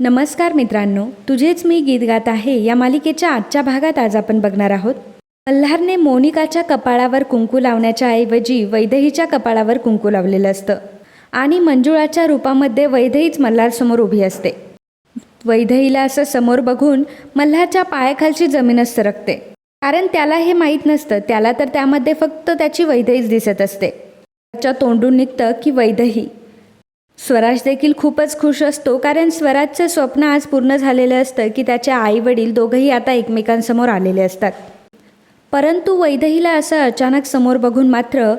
नमस्कार मित्रांनो तुझेच मी गीत गात आहे या मालिकेच्या आजच्या भागात आज आपण बघणार आहोत. मल्हारने मोनिकाच्या कपाळावर कुंकू लावण्याच्या ऐवजी वैदहीच्या कपाळावर कुंकू लावलेलं असतं आणि मंजुळाच्या रूपामध्ये वैदहीच मल्हारसमोर उभी असते. वैदहीला असं समोर बघून मल्हारच्या पायाखालची जमीनच सरकते. कारण त्याला हे माहीत नसतं त्याला तर त्यामध्ये फक्त त्याची वैदहीच दिसत असते. त्याच्या तोंडून निघतं की वैदही. स्वराज देखील खूपच खुश असतो कारण स्वराजचं स्वप्न आज पूर्ण झालेलं असतं की त्याचे आई वडील दोघंही आता एकमेकांसमोर आलेले असतात. परंतु वैदहीला असं अचानक समोर बघून मात्र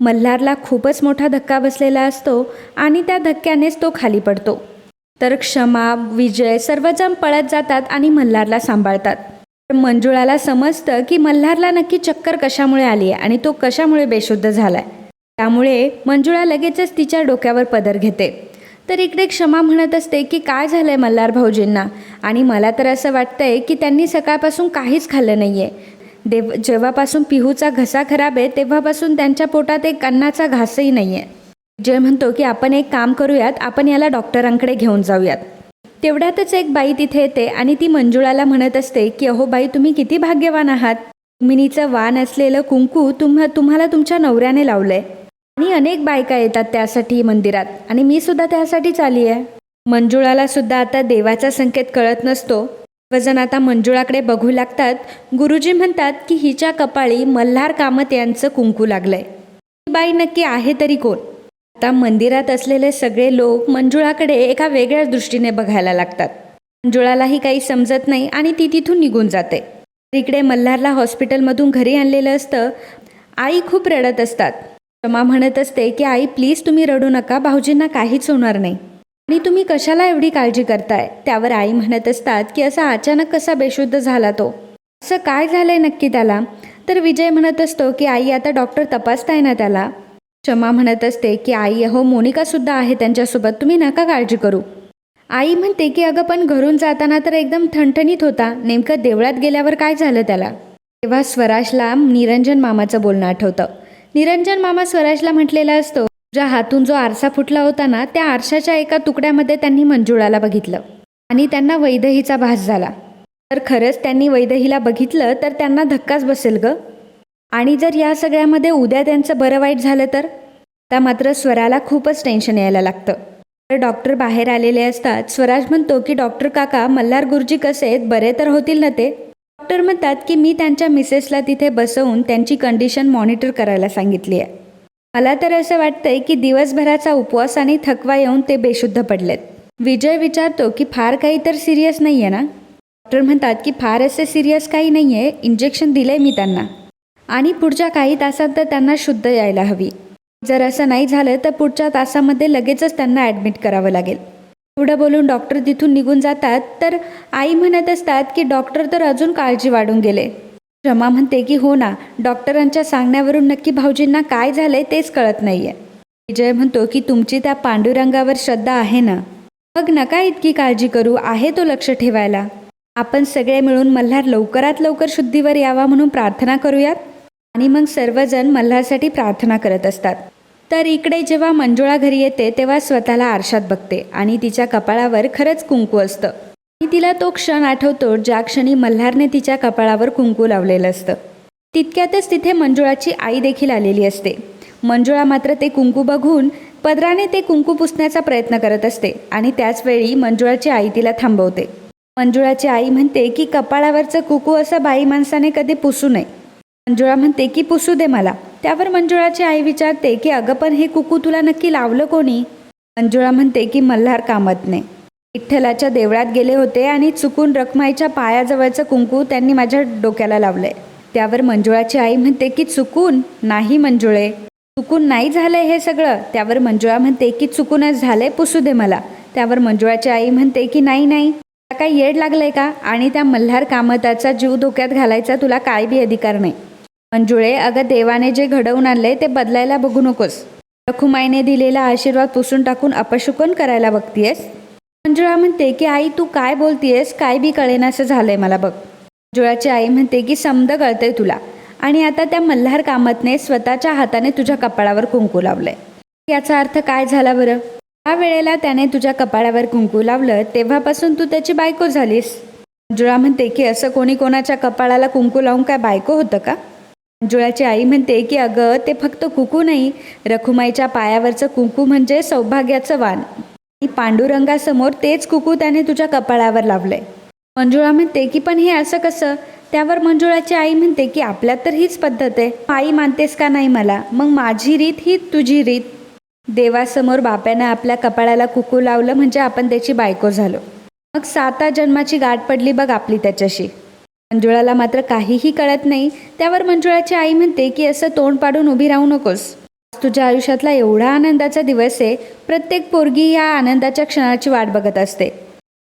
मल्हारला खूपच मोठा धक्का बसलेला असतो आणि त्या धक्क्यानेच तो खाली पडतो. तर क्षमा विजय सर्वजण पळत जातात आणि मल्हारला सांभाळतात. तर मंजुळाला समजतं की मल्हारला नक्की चक्कर कशामुळे आली आहे आणि तो कशामुळे बेशुद्ध झाला आहे त्यामुळे मंजुळा लगेचच तिच्या डोक्यावर पदर घेते. तर इकडे क्षमा म्हणत असते की काय झालं आहे मल्हार भाऊजींना? आणि मला तर असं वाटतंय की त्यांनी सकाळपासून काहीच खाल्लं नाही आहे देव जेव्हापासून पिहूचा घसा खराब आहे तेव्हापासून त्यांच्या पोटात एक अन्नाचा घासही नाही आहे जय म्हणतो की आपण एक काम करूयात आपण याला डॉक्टरांकडे घेऊन जाऊयात. तेवढ्यातच एक बाई तिथे येते आणि ती मंजुळाला म्हणत असते की अहो बाई तुम्ही किती भाग्यवान आहात. मिनीचं वान असलेलं कुंकू तुम्हा तुम्हाला तुमच्या नवऱ्याने लावलं आहे आणि अनेक बायका येतात त्यासाठी मंदिरात आणि मी सुद्धा त्यासाठीच आली आहे. मंजुळाला सुद्धा आता देवाचा संकेत कळत नसतो. वजन आता मंजुळाकडे बघू लागतात. गुरुजी म्हणतात की हिच्या कपाळी मल्हार कामत यांचं कुंकू लागलंय. ही बाई नक्की आहे तरी कोण? आता मंदिरात असलेले सगळे लोक मंजुळाकडे एका वेगळ्याच दृष्टीने बघायला लागतात. मंजुळालाही काही समजत नाही आणि ती तिथून निघून जाते. इकडे मल्हारला हॉस्पिटलमधून घरी आणलेलं असतं. आई खूप रडत असतात. क्षमा म्हणत असते की आई प्लीज तुम्ही रडू नका. भाऊजींना काहीच होणार नाही. आणि तुम्ही कशाला एवढी काळजी करताय? त्यावर आई म्हणत असतात की असा अचानक कसा बेशुद्ध झाला तो? असं काय झालंय नक्की त्याला? तर विजय म्हणत असतो की आई आता डॉक्टर तपासताय ना त्याला? क्षमा म्हणत असते की आई अहो मोनिकासुद्धा आहे त्यांच्यासोबत. तुम्ही नका काळजी करू. आई म्हणते की अगं पण घरून जाताना तर एकदम ठणठणीत होता. नेमकं देवळात गेल्यावर काय झालं त्याला? तेव्हा स्वराजला निरंजन मामाचं बोलणं आठवतं. निरंजन मामा स्वराजला म्हटलेला असतो तुझ्या हातून जो आरसा फुटला होता ना त्या आरशाच्या एका तुकड्यामध्ये त्यांनी मंजुळाला बघितलं आणि त्यांना वैदहीचा भास झाला. तर खरंच त्यांनी वैदहीला बघितलं तर त्यांना धक्काच बसेल ग. आणि जर या सगळ्यामध्ये उद्या त्यांचं बरं वाईट झालं तर? आता मात्र स्वराला खूपच टेन्शन यायला लागतं. तर डॉक्टर बाहेर आलेले असतात. स्वराज म्हणतो की डॉक्टर काका मल्हार गुरुजी कसे आहेत? बरे तर होतील ना ते? डॉक्टर म्हणतात की मी त्यांच्या मिसेसला तिथे बसवून त्यांची कंडिशन मॉनिटर करायला सांगितली आहे. मला तर असं वाटतंय की दिवसभराचा उपवास आणि थकवा येऊन ते बेशुद्ध पडलेत. विजय विचारतो की फार काही तर सिरियस नाही आहे ना? डॉक्टर म्हणतात की फार असे सिरियस काही नाही आहे इंजेक्शन दिलंय मी त्यांना. आणि पुढच्या काही तासात तर त्यांना शुद्ध यायला हवी. जर असं नाही झालं तर पुढच्या तासामध्ये लगेचच त्यांना ॲडमिट करावं लागेल. एवढं बोलून डॉक्टर तिथून निघून जातात. तर आई म्हणत असतात की डॉक्टर तर अजून काळजी वाढून गेले. क्षमा म्हणते की हो ना डॉक्टरांच्या सांगण्यावरून नक्की भाऊजींना काय झालंय तेच कळत नाहीये. विजय म्हणतो की तुमची त्या पांडुरंगावर श्रद्धा आहे ना. मग नका इतकी काळजी करू? आहे तो लक्ष ठेवायला. आपण सगळे मिळून मल्हार लवकरात लवकर शुद्धीवर यावा म्हणून प्रार्थना करूयात? आणि मग सर्वजण मल्हारसाठी प्रार्थना करत असतात. तर इकडे जेव्हा मंजुळा घरी येते तेव्हा स्वतःला आरशात बघते आणि तिच्या कपाळावर खरंच कुंकू असतं. आणि तिला तो क्षण आठवतो ज्या क्षणी मल्हारने तिच्या कपाळावर कुंकू लावलेलं असतं. तितक्यातच तिथे मंजुळाची आई देखील आलेली असते. मंजुळा मात्र ते कुंकू बघून पदराने ते कुंकू पुसण्याचा प्रयत्न करत असते आणि त्याचवेळी मंजुळाची आई तिला थांबवते. मंजुळाची आई म्हणते की कपाळावरचं कुकू असं बाई माणसाने कधी पुसू नये. मंजुळा म्हणते की पुसू दे मला. त्यावर मंजुळाची आई विचारते की अगं पण हे कुकू तुला नक्की लावलं कोणी? मंजुळा म्हणते की मल्हार कामतने. विठ्ठलाच्या देवळात गेले होते आणि चुकून रखमाईच्या पायाजवळचं कुंकू त्यांनी माझ्या डोक्याला लावलंय. त्यावर मंजुळाची आई म्हणते की चुकून? नाही मंजुळे. चुकून नाही झालंय हे सगळं. त्यावर मंजुळा म्हणते की चुकूनच झालंय पुसू दे मला. त्यावर मंजुळाची आई म्हणते की नाही नाही. तुला काय येड लागलंय का? आणि त्या मल्हार कामताचा जीव धोक्यात घालायचा तुला काय बी अधिकार नाही. मंजुळे अगं देवाने जे घडवून आणलंय ते बदलायला बघू नकोस. रखुमाईने दिलेला आशीर्वाद पुसून टाकून अपशुकन करायला बघतीयस? मंजुळा म्हणते की आई तू काय बोलतीयस? काय बी कळेनासं झालंय मला बघ. मंजुळाची आई म्हणते की समद कळतंय तुला. आणि आता त्या मल्हार कामतने स्वतःच्या हाताने तुझ्या कपाळावर कुंकू लावलंय. याचा अर्थ काय झाला बरं? त्या वेळेला त्याने तुझ्या कपाळावर कुंकू लावलं तेव्हापासून तू त्याची बायको झालीस. मंजुळा म्हणते की असं कोणी कोणाच्या कपाळाला कुंकू लावून काय बायको होतं का? मंजुळाची आई म्हणते की अगं ते फक्त कुकू नाही. रखुमाईच्या पायावरचं कुंकू म्हणजे सौभाग्याचं वाण आणि पांडुरंगासमोर तेच कुकू त्याने तुझ्या कपाळावर लावलंय. मंजुळा म्हणते की पण हे असं कसं? त्यावर मंजुळाची आई म्हणते की आपल्यात तर हीच पद्धत आहे. आई मानतेस का नाही मला? मग माझी रीत ही तुझी रीत. देवासमोर बाप्यानं आपल्या कपाळाला कुकू लावलं म्हणजे आपण त्याची बायको झालो. मग साता जन्माची गाठ पडली बघ आपली त्याच्याशी. मंजुळाला मात्र काहीही कळत नाही. त्यावर मंजुळाची आई म्हणते की असं तोंड पाडून उभी राहू नकोस. आज तुझ्या आयुष्यातला एवढा आनंदाचा दिवस आहे. प्रत्येक पोरगी या आनंदाच्या क्षणाची वाट बघत असते.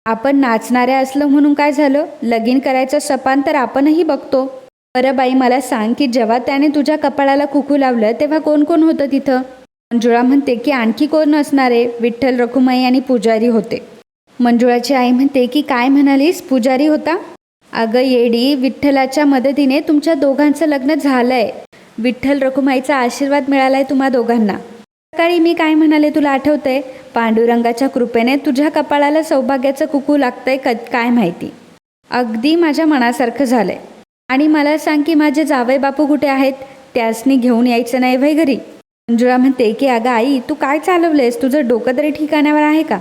आपण नाचणाऱ्या असलं म्हणून काय झालं? लगीन करायचं सपान तर आपणही बघतो. बरं बाई मला सांग की जेव्हा त्याने तुझ्या कपाळाला कुकू लावलं तेव्हा कोण कोण होतं तिथं? मंजुळा म्हणते की आणखी कोण असणारे विठ्ठल रखुमाई आणि पुजारी होते. मंजुळाची आई म्हणते की काय म्हणालीस? पुजारी होता? अगं येडी विठ्ठलाच्या मदतीने तुमच्या दोघांचं लग्न झालंय. विठ्ठल रखुमाईचा आशीर्वाद मिळालाय तुम्हा दोघांना. सकाळी मी काय म्हणाले तुला आठवतंय? पांडुरंगाच्या कृपेने तुझ्या कपाळाला सौभाग्याचं कुकू लागतंय क काय माहिती. अगदी माझ्या मनासारखं झालंय. आणि मला सांग की माझे जावई बापू कुठे आहेत? त्यासनी घेऊन यायचं नाही भाई घरी? मंजुळा म्हणते की अगं आई तू काय चालवलंयस? तुझं डोकं तरी ठिकाण्यावर आहे का?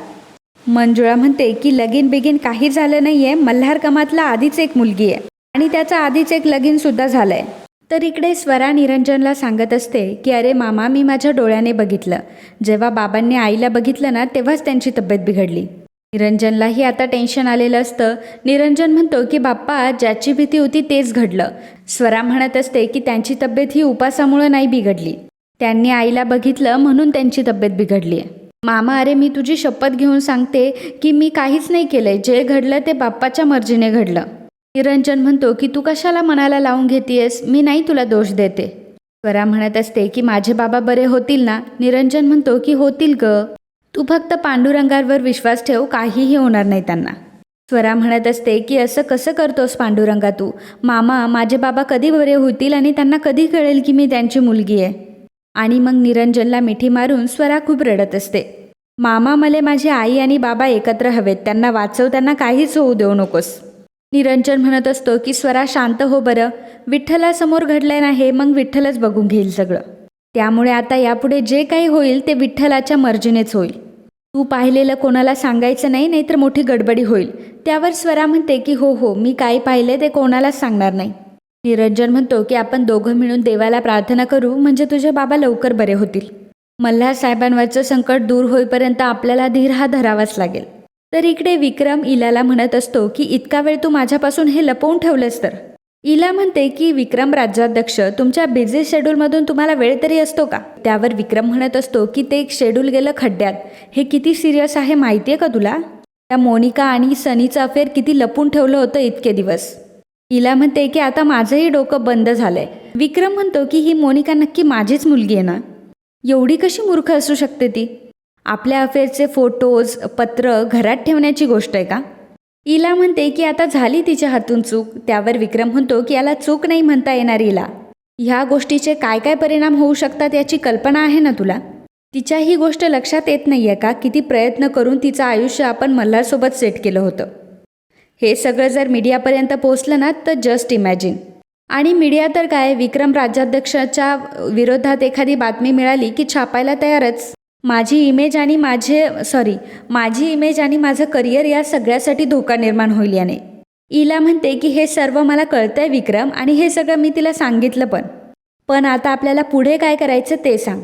मंजुळा म्हणते की लगीन बिगीन काही झालं नाहीये मल्हार कमातला आधीच एक मुलगी आहे. आणि त्याचं आधीच एक लगीन सुद्धा झालंय. तर इकडे स्वरा निरंजनला सांगत असते की अरे मामा मी माझ्या डोळ्याने बघितलं. जेव्हा बाबांनी आईला बघितलं ना तेव्हाच त्यांची तब्येत बिघडली. निरंजनलाही आता टेन्शन आलेलं असतं. निरंजन म्हणतो की बाप्पा ज्याची भीती होती तेच घडलं. स्वरा म्हणत असते की त्यांची तब्येत ही उपासामुळं नाही बिघडली. त्यांनी आईला बघितलं म्हणून त्यांची तब्येत बिघडली आहे मामा अरे मी तुझी शपथ घेऊन सांगते की मी काहीच नाही केलंय. जे घडलं ते बाप्पाच्या मर्जीने घडलं. निरंजन म्हणतो की तू कशाला मनाला लावून घेतेयस? मी नाही तुला दोष देते. स्वरा म्हणत असते की माझे बाबा बरे होतील ना? निरंजन म्हणतो की होतील ग. तू फक्त पांडुरंगावर विश्वास ठेव काहीही होणार नाही त्यांना. स्वरा म्हणत असते की असं कसं करतोस पांडुरंगा तू? मामा माझे बाबा कधी बरे होतील आणि त्यांना कधी कळेल की मी त्यांची मुलगी आहे? आणि मग निरंजनला मिठी मारून स्वरा खूप रडत असते. मामा मले माझी आई आणि बाबा एकत्र हवेत त्यांना वाचव त्यांना काहीच होऊ देऊ नकोस. निरंजन म्हणत असतो की स्वरा शांत हो बरं. विठ्ठलासमोर घडलंय ना हे मग विठ्ठलच बघून घेईल सगळं. त्यामुळे आता यापुढे जे काही होईल ते विठ्ठलाच्या मर्जीनेच होईल. तू पाहिलेलं कोणाला सांगायचं नाही नाहीतर मोठी गडबडी होईल. त्यावर स्वरा म्हणते की हो हो मी काय पाहिले ते कोणालाच सांगणार नाही. निरंजन म्हणतो की आपण दोघं मिळून देवाला प्रार्थना करू म्हणजे तुझे बाबा लवकर बरे होतील. मल्हार साहेबांवरचं संकट दूर होईपर्यंत आपल्याला धीर हा धरावाच लागेल. तर इकडे विक्रम इलाला म्हणत असतो की इतका वेळ तू माझ्यापासून हे लपवून ठेवलंस तर? इला म्हणते की विक्रम राज्याध्यक्ष तुमच्या बिझी शेड्यूलमधून तुम्हाला वेळ तरी असतो का? त्यावर विक्रम म्हणत असतो की ते एक शेड्यूल गेलं खड्ड्यात. हे किती सिरियस आहे माहिती आहे का तुला? त्या मोनिका आणि सनीचं अफेअर किती लपून ठेवलं होतं इतके दिवस. इला म्हणते की आता माझंही डोकं बंद झालंय. विक्रम म्हणतो की ही मोनिका नक्की माझीच मुलगी आहे ना? एवढी कशी मूर्ख असू शकते ती? आपल्या अफेअरचे फोटोज पत्र घरात ठेवण्याची गोष्ट आहे का? इला म्हणते की आता झाली तिच्या हातून चूक. त्यावर विक्रम म्हणतो की याला चूक नाही म्हणता येणार इला ह्या गोष्टीचे काय काय परिणाम होऊ शकतात याची कल्पना आहे ना तुला? तिच्या ही गोष्ट लक्षात येत नाही आहे का? किती प्रयत्न करून तिचं आयुष्य आपण मल्हारसोबत सेट केलं होतं. हे सगळं जर मीडियापर्यंत पोचलं ना तर जस्ट इमॅजिन आणि मीडिया तर काय विक्रम राज्याध्यक्षाच्या विरोधात एखादी बातमी मिळाली की छापायला तयारच. माझी इमेज आणि माझे सॉरी माझी इमेज आणि माझं करिअर या सगळ्यासाठी धोका निर्माण होईल याने. इला म्हणते की हे सर्व मला कळतंय विक्रम आणि हे सगळं मी तिला सांगितलं पण. पण आता आपल्याला पुढे काय करायचं ते सांग.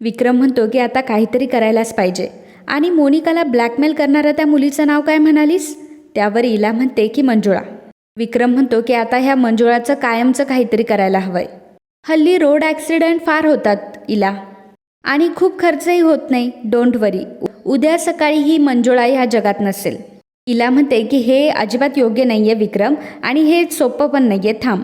विक्रम म्हणतो की आता काहीतरी करायलाच पाहिजे. आणि मोनिकाला ब्लॅकमेल करणाऱ्या त्या मुलीचं नाव काय म्हणालीस? त्यावर इला म्हणते की मंजुळा. विक्रम म्हणतो की आता ह्या मंजुळाचं कायमचं काहीतरी करायला हवंय. हल्ली रोड ॲक्सिडेंट फार होतात इला. आणि खूप खर्चही होत नाही डोंट वरी. उद्या सकाळी ही मंजुळा ह्या जगात नसेल. इला म्हणते की हे अजिबात योग्य नाही आहे विक्रम. आणि हे सोपं पण नाही आहे थांब.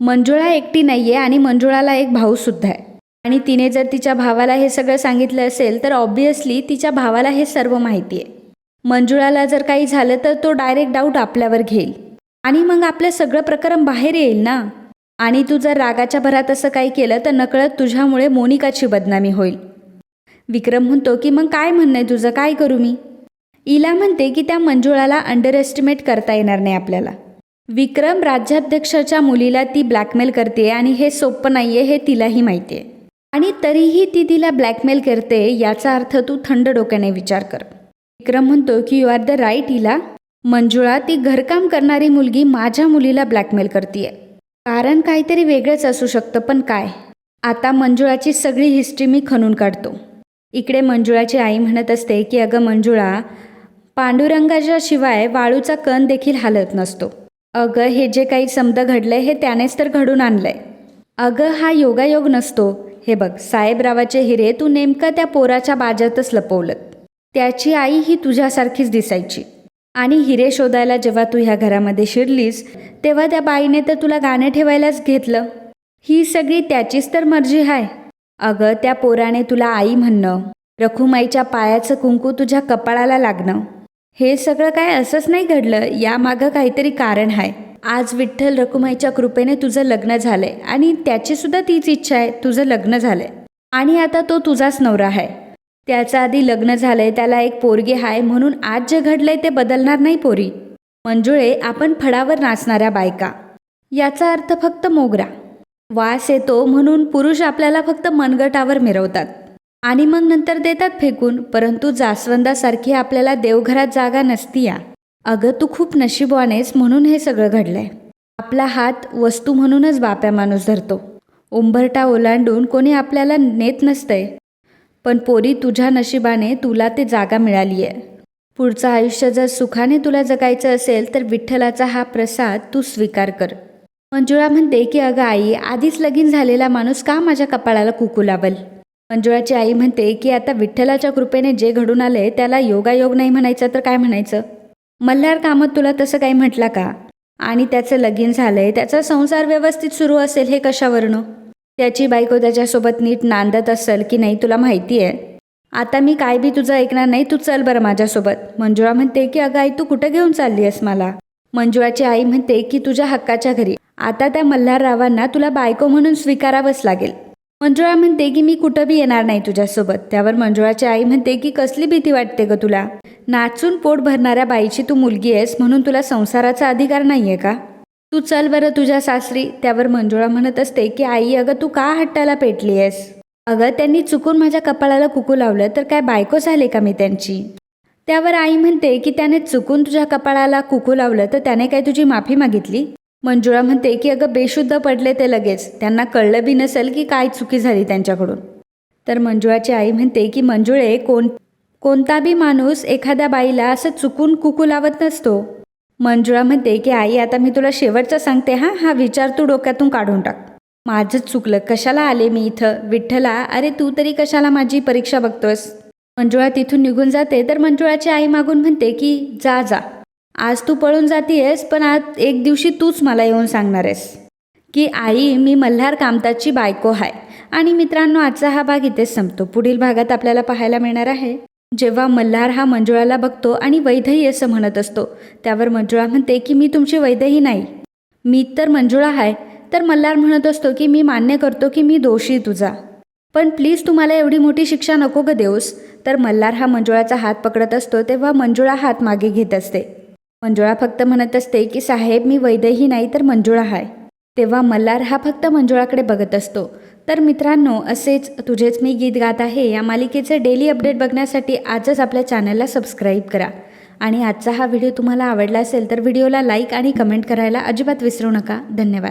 मंजुळा एकटी नाही आहे आणि मंजुळाला एक भाऊसुद्धा आहे. आणि तिने जर तिच्या भावाला हे सगळं सांगितलं असेल तर ऑब्वियसली तिच्या भावाला हे सर्व माहिती आहे. मंजुळाला जर काही झालं तर तो डायरेक्ट डाऊट आपल्यावर घेईल. आणि मग आपलं सगळं प्रकरण बाहेर येईल ना? आणि तू जर रागाच्या भरात असं काही केलं तर नकळत तुझ्यामुळे मोनिकाची बदनामी होईल. विक्रम म्हणतो की मग काय म्हणणं आहे तुझं? काय करू मी? इला म्हणते की त्या मंजुळाला अंडर एस्टिमेट करता येणार नाही आपल्याला. विक्रम राज्याध्यक्षाच्या मुलीला ती ब्लॅकमेल करते आणि हे सोपं नाही आहे हे तिलाही माहिती आहे आणि तरीही ती तिला ब्लॅकमेल करते याचा अर्थ तू थंड डोक्याने विचार कर. विक्रम म्हणतो की यू आर द राईट हिला. मंजुळा ती घरकाम करणारी मुलगी माझ्या मुलीला ब्लॅकमेल करते कारण काहीतरी वेगळंच असू शकतं पण काय? आता मंजुळाची सगळी हिस्ट्री मी खणून काढतो. इकडे मंजुळाची आई म्हणत असते की अगं मंजुळा पांडुरंगाच्या शिवाय वाळूचा कण देखील हालत नसतो. अगं हे जे काही समद घडलंय हे त्यानेच तर घडून आणलंय. अगं हा योगायोग नसतो. हे बघ साहेबरावाचे हिरे तू नेमकं त्या पोराच्या बाजातच लपवलं त्याची आई ही तुझ्यासारखीच दिसायची. आणि हिरे शोधायला जेव्हा तू ह्या घरामध्ये शिरलीस तेव्हा त्या बाईने तर तुला गाणे ठेवायलाच घेतलं. ही सगळी त्याचीच तर मर्जी आहे अगं त्या पोराने तुला आई म्हणणं रखुमाईच्या पायाचं कुंकू तुझ्या कपाळाला लागणं हे सगळं काय असंच नाही घडलं? यामागं काहीतरी कारण आहे आज विठ्ठल रखुमाईच्या कृपेने तुझं लग्न झालंय आणि त्याचीसुद्धा तीच इच्छा आहे तुझं लग्न झालंय. आणि आता तो तुझाच नवरा आहे त्याचं आधी लग्न झालंय त्याला एक पोरगी आहे म्हणून आज जे घडलंय ते बदलणार नाही पोरी. मंजुळे आपण फळावर नाचणाऱ्या बायका. याचा अर्थ फक्त मोगरा. वास येतो म्हणून पुरुष आपल्याला फक्त मनगटावर मिरवतात. आणि मग नंतर देतात फेकून परंतु जास्वंदासारखी आपल्याला देवघरात जागा नसती या अगं तू खूप नशीबवानेस म्हणून हे सगळं घडलंय. आपला हात वस्तू म्हणूनच बाप्या माणूस धरतो. उंबरटा ओलांडून कोणी आपल्याला नेत नसतंय. पण पोरी तुझ्या नशिबाने तुला ते जागा मिळाली आहे पुढचं आयुष्य जर सुखाने तुला जगायचं असेल तर विठ्ठलाचा हा प्रसाद तू स्वीकार कर. मंजुळा म्हणते की अगं आई आधीच लगीन झालेला माणूस का माझ्या कपाळाला कुकू लावल? मंजुळाची आई म्हणते की आता विठ्ठलाच्या कृपेने जे घडून आले त्याला योगायोग नाही म्हणायचं तर काय म्हणायचं? मल्हार कामत तुला तसं काही म्हटला का? आणि त्याचं लगीन झालंय त्याचा संसार व्यवस्थित सुरू असेल हे कशावरनं? त्याची बायको त्याच्यासोबत नीट नांदत असेल की नाही तुला माहिती आहे? आता मी काय बी तुझं ऐकणार नाही तू चल बरं माझ्यासोबत. मंजुळा म्हणते की अगं आई तू कुठं घेऊन चालली आहेस मला? मंजुळाची आई म्हणते की तुझ्या हक्काच्या घरी. आता त्या मल्हाररावांना तुला बायको म्हणून स्वीकारावंच लागेल. मंजुळा म्हणते की मी कुठं बी येणार नाही तुझ्यासोबत. त्यावर मंजुळाची आई म्हणते की कसली भीती वाटते ग तुला? नाचून पोट भरणाऱ्या बाईची तू मुलगी आहेस म्हणून तुला संसाराचा अधिकार नाही आहे का? तू चल बरं तुझ्या सासरी. त्यावर मंजुळा म्हणत असते की आई अगं तू का हट्टाला पेटली आहेस अगं त्यांनी चुकून माझ्या कपाळाला कुकू लावलं तर काय बायको झाले का मी त्यांची? त्यावर आई म्हणते की त्याने चुकून तुझ्या कपाळाला कुकू लावलं तर त्याने काय तुझी माफी मागितली? मंजुळा म्हणते की अगं बेशुद्ध पडले ते लगेच. त्यांना कळलं बी नसेल की काय चुकी झाली त्यांच्याकडून. तर मंजुळाची आई म्हणते की मंजुळे कोण कोणता बी माणूस एखाद्या बाईला असं चुकून कुकू लावत नसतो. मंजुळा म्हणते की आई आता मी तुला शेवटचं सांगते हां हा विचार तू डोक्यातून काढून टाक. माझंच चुकलं. कशाला आले मी इथं? विठ्ठला अरे तू तरी कशाला माझी परीक्षा बघतोस मंजुळा तिथून निघून जाते तर मंजुळाची आई मागून म्हणते की जा जा. आज तू पळून जातीयस पण आज एक दिवशी तूच मला येऊन सांगणार आहेस की आई मी मल्हार कामताची बायको आहे आणि मित्रांनो आजचा हा भाग इथेच संपतो. पुढील भागात आपल्याला पाहायला मिळणार आहे. जेव्हा मल्हार हा मंजुळाला बघतो आणि वैधही असं म्हणत असतो त्यावर मंजुळा म्हणते की मी तुमची वैधही नाही. मी तर मंजुळा आहे तर मल्हार म्हणत असतो की मी मान्य करतो की मी दोषी तुझा. पण प्लीज तुम्हाला एवढी मोठी शिक्षा नको ग देऊस तर मल्हार हा मंजुळाचा हात पकडत असतो तेव्हा मंजुळा हात मागे घेत असते. मंजुळा फक्त म्हणत असते की साहेब मी वैद्यही नाही तर मंजुळा आहे तेव्हा मल्हार हा फक्त मंजुळाकडे बघत असतो. तर मित्रांनो असेच तुझेच मी गीत गात आहे या मालिकेचे डेली अपडेट बघण्यासाठी आजच आपल्या चॅनलला सबस्क्राईब करा. आणि आजचा हा व्हिडिओ तुम्हाला आवडला असेल तर व्हिडिओला लाईक आणि कमेंट करायला अजिबात विसरू नका. धन्यवाद.